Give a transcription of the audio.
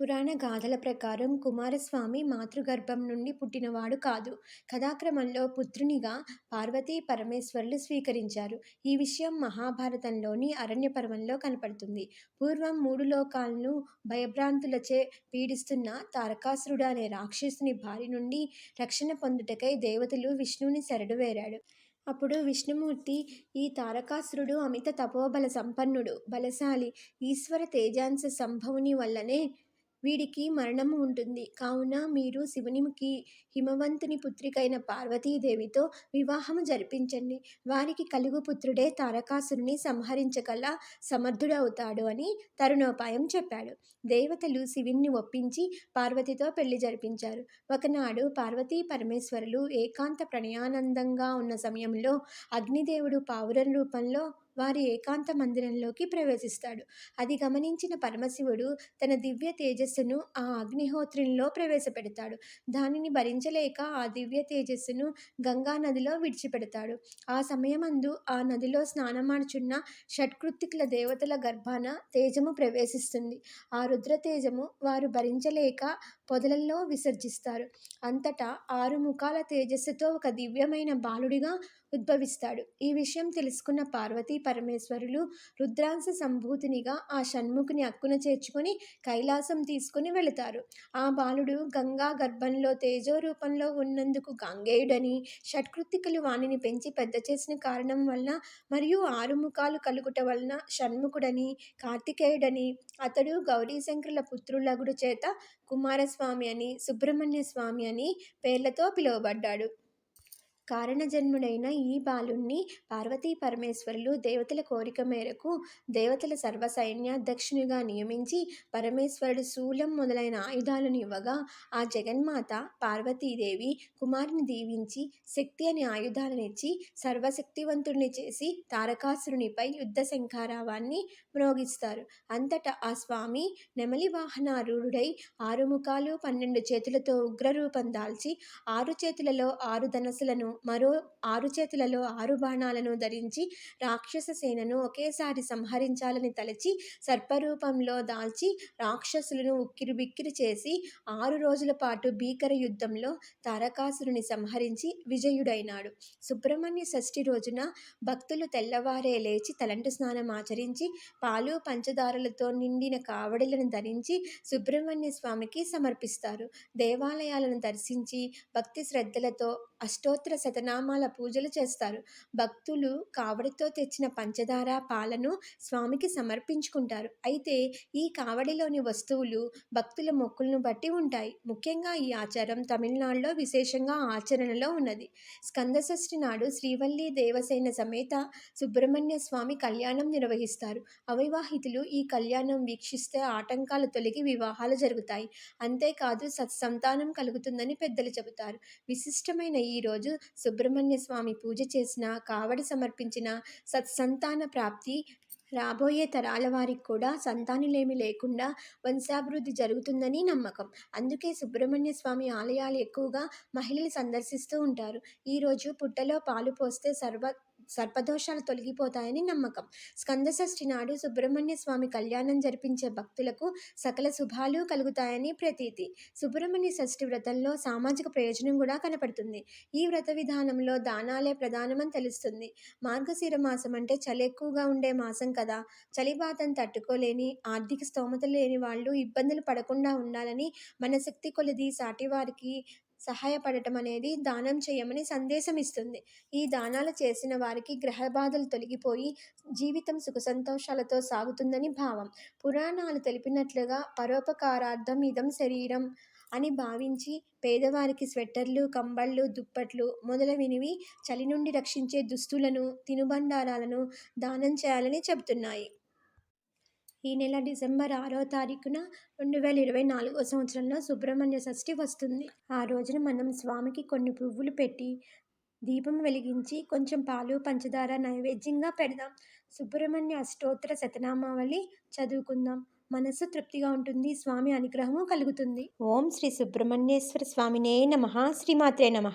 పురాణ గాథల ప్రకారం కుమారస్వామి మాతృగర్భం నుండి పుట్టినవాడు కాదు. కథాక్రమంలో పుత్రునిగా పార్వతీ పరమేశ్వరులు స్వీకరించారు. ఈ విషయం మహాభారతంలోని అరణ్యపర్వంలో కనపడుతుంది. పూర్వం మూడు లోకాలను భయభ్రాంతులచే పీడిస్తున్న తారకాసురుడు అనే రాక్షసుని బారి నుండి రక్షణ పొందుటకై దేవతలు విష్ణువుని శరణు వేరాడు. అప్పుడు విష్ణుమూర్తి ఈ తారకాసురుడు అమిత తపోబల సంపన్నుడు, బలశాలి, ఈశ్వర తేజాంశ సంభవుని వల్లనే వీడికి మరణము ఉంటుంది. కావున మీరు శివునికి హిమవంతుని పుత్రికైన పార్వతీదేవితో వివాహము జరిపించండి. వారికి కలుగు పుత్రుడే తారకాసురుని సంహరించగల సమర్థుడవుతాడు అని తరుణోపాయం చెప్పాడు. దేవతలు శివుణ్ణి ఒప్పించి పార్వతితో పెళ్ళి జరిపించారు. ఒకనాడు పార్వతీ పరమేశ్వరులు ఏకాంత ప్రణయానందంగా ఉన్న సమయంలో అగ్నిదేవుడు పావురం రూపంలో వారి ఏకాంత మందిరంలోకి ప్రవేశిస్తాడు. అది గమనించిన పరమశివుడు తన దివ్య తేజస్సును ఆ అగ్నిహోత్రిలో ప్రవేశపెడతాడు. దానిని భరించలేక ఆ దివ్య తేజస్సును గంగా నదిలో విడిచిపెడతాడు. ఆ సమయమందు ఆ నదిలో స్నానమాడుచున్న షట్కృత్తికుల దేవతల గర్భాన తేజము ప్రవేశిస్తుంది. ఆ రుద్రతేజము వారు భరించలేక పొదలలో విసర్జిస్తారు. అంతటా ఆరు ముఖాల తేజస్సుతో ఒక దివ్యమైన బాలుడిగా ఉద్భవిస్తాడు. ఈ విషయం తెలుసుకున్న పార్వతీ పరమేశ్వరులు రుద్రాంశ సంభూతినిగా ఆ షణ్ముఖుని అక్కున చేర్చుకొని కైలాసం తీసుకుని వెళతారు. ఆ బాలుడు గంగా గర్భంలో తేజో రూపంలో ఉన్నందుకు గంగేయుడని షట్కృత్తికులు వానిని పెంచి పెద్ద చేసిన కారణం వలన మరియు ఆరుముఖాలు కలుగుట వలన షణ్ముఖుడని, కార్తికేయుడని, అతడు గౌరీశంకరుల పుత్రులగుడు చేత కుమారస్వామి అని, సుబ్రహ్మణ్య స్వామి అని పేర్లతో పిలువబడ్డాడు. కారణజన్ముడైన ఈ బాలుణ్ణి పార్వతీ పరమేశ్వరులు దేవతల కోరిక మేరకు దేవతల సర్వసైన్యాధ్యక్షునిగా నియమించి పరమేశ్వరుడు శూలం మొదలైన ఆయుధాలను ఇవ్వగా ఆ జగన్మాత పార్వతీదేవి కుమారుని దీవించి శక్తి అనే ఆయుధాలనిచ్చి సర్వశక్తివంతుడిని చేసి తారకాసురునిపై యుద్ధ శంఖారావాన్ని మ్రోగిస్తారు. అంతటా ఆ స్వామి నెమలి వాహనారూఢుడై ఆరు ముఖాలు పన్నెండు చేతులతో ఉగ్రరూపం దాల్చి ఆరు చేతులలో ఆరు ధనస్సులను మరో ఆరు చేతులలో ఆరు బాణాలను ధరించి రాక్షస సేనను ఒకేసారి సంహరించాలని తలచి సర్పరూపంలో దాల్చి రాక్షసులను ఉక్కిరిబిక్కిరి చేసి ఆరు రోజుల పాటు భీకర యుద్ధంలో తారకాసురుని సంహరించి విజయుడైనాడు. సుబ్రహ్మణ్య షష్ఠి రోజున భక్తులు తెల్లవారే లేచి తలంటు స్నానం ఆచరించి పాలు పంచదారలతో నిండిన కావడిలను ధరించి సుబ్రహ్మణ్య స్వామికి సమర్పిస్తారు. దేవాలయాలను దర్శించి భక్తి శ్రద్ధలతో అష్టోత్తర శతనామాల పూజలు చేస్తారు. భక్తులు కావడితో తెచ్చిన పంచదార, పాలను స్వామికి సమర్పించుకుంటారు. అయితే ఈ కావడిలోని వస్తువులు భక్తుల మొక్కులను బట్టి ఉంటాయి. ముఖ్యంగా ఈ ఆచారం తమిళనాడులో విశేషంగా ఆచరణలో ఉన్నది. స్కందషష్ఠి నాడు శ్రీవల్లి దేవసేన సమేత సుబ్రహ్మణ్య స్వామి కళ్యాణం నిర్వహిస్తారు. అవివాహితులు ఈ కళ్యాణం వీక్షిస్తే ఆటంకాలు తొలగి వివాహాలు జరుగుతాయి. అంతేకాదు సత్సంతానం కలుగుతుందని పెద్దలు చెబుతారు. విశిష్టమైన ఈ ఈరోజు సుబ్రహ్మణ్య స్వామి పూజ చేసిన కావడి సమర్పించిన సత్సంతాన ప్రాప్తి, రాబోయే తరాల వారికి కూడా సంతానలేమి లేకుండా వంశాభివృద్ధి జరుగుతుందని నమ్మకం. అందుకే సుబ్రహ్మణ్య స్వామి ఆలయాలు ఎక్కువగా మహిళలు సందర్శిస్తూ ఉంటారు. ఈరోజు పుట్టలో పాలు పోస్తే సర్వ సర్పదోషాలు తొలగిపోతాయని నమ్మకం. స్కందషష్ఠి నాడు సుబ్రహ్మణ్య స్వామి కళ్యాణం జరిపించే భక్తులకు సకల శుభాలు కలుగుతాయని ప్రతీతి. సుబ్రహ్మణ్య షష్ఠి వ్రతంలో సామాజిక ప్రయోజనం కూడా కనపడుతుంది. ఈ వ్రత విధానంలో దానాలే ప్రధానమని తెలుస్తుంది. మార్గశిర మాసం అంటే చలి ఎక్కువగా ఉండే మాసం కదా. చలిబాతను తట్టుకోలేని, ఆర్థిక స్తోమత లేని వాళ్ళు ఇబ్బందులు పడకుండా ఉండాలని మన శక్తి కొలది సాటివారికి సహాయపడటం అనేది దానం చేయమని సందేశం ఇస్తుంది ఈ దానాలు చేసిన వారికి గ్రహ బాధలు తొలగిపోయి జీవితం సుఖసంతోషాలతో సాగుతుందని భావం. పురాణాలు తెలిపినట్లుగా పరోపకారార్థం ఇదం శరీరం అని భావించి పేదవారికి స్వెట్టర్లు, కంబళ్ళు దుప్పట్లు మొదలైనవి చలి నుండి రక్షించే దుస్తులను, తినుబండారాలను దానం చేయాలని చెబుతున్నాయి. ఈ నెల డిసెంబర్ ఆరో తారీఖున రెండు వేల ఇరవై నాలుగో సంవత్సరంలో సుబ్రహ్మణ్య షష్ఠి వస్తుంది. ఆ రోజున మనం స్వామికి కొన్ని పువ్వులు పెట్టి దీపం వెలిగించి కొంచెం పాలు, పంచదార నైవేద్యంగా పెడదాం. సుబ్రహ్మణ్య అష్టోత్తర శతనామావళి చదువుకుందాం. మనసు తృప్తిగా ఉంటుంది. స్వామి అనుగ్రహము కలుగుతుంది. ఓం శ్రీ సుబ్రహ్మణ్యేశ్వర స్వామినే నమః శ్రీమాత్రే నమః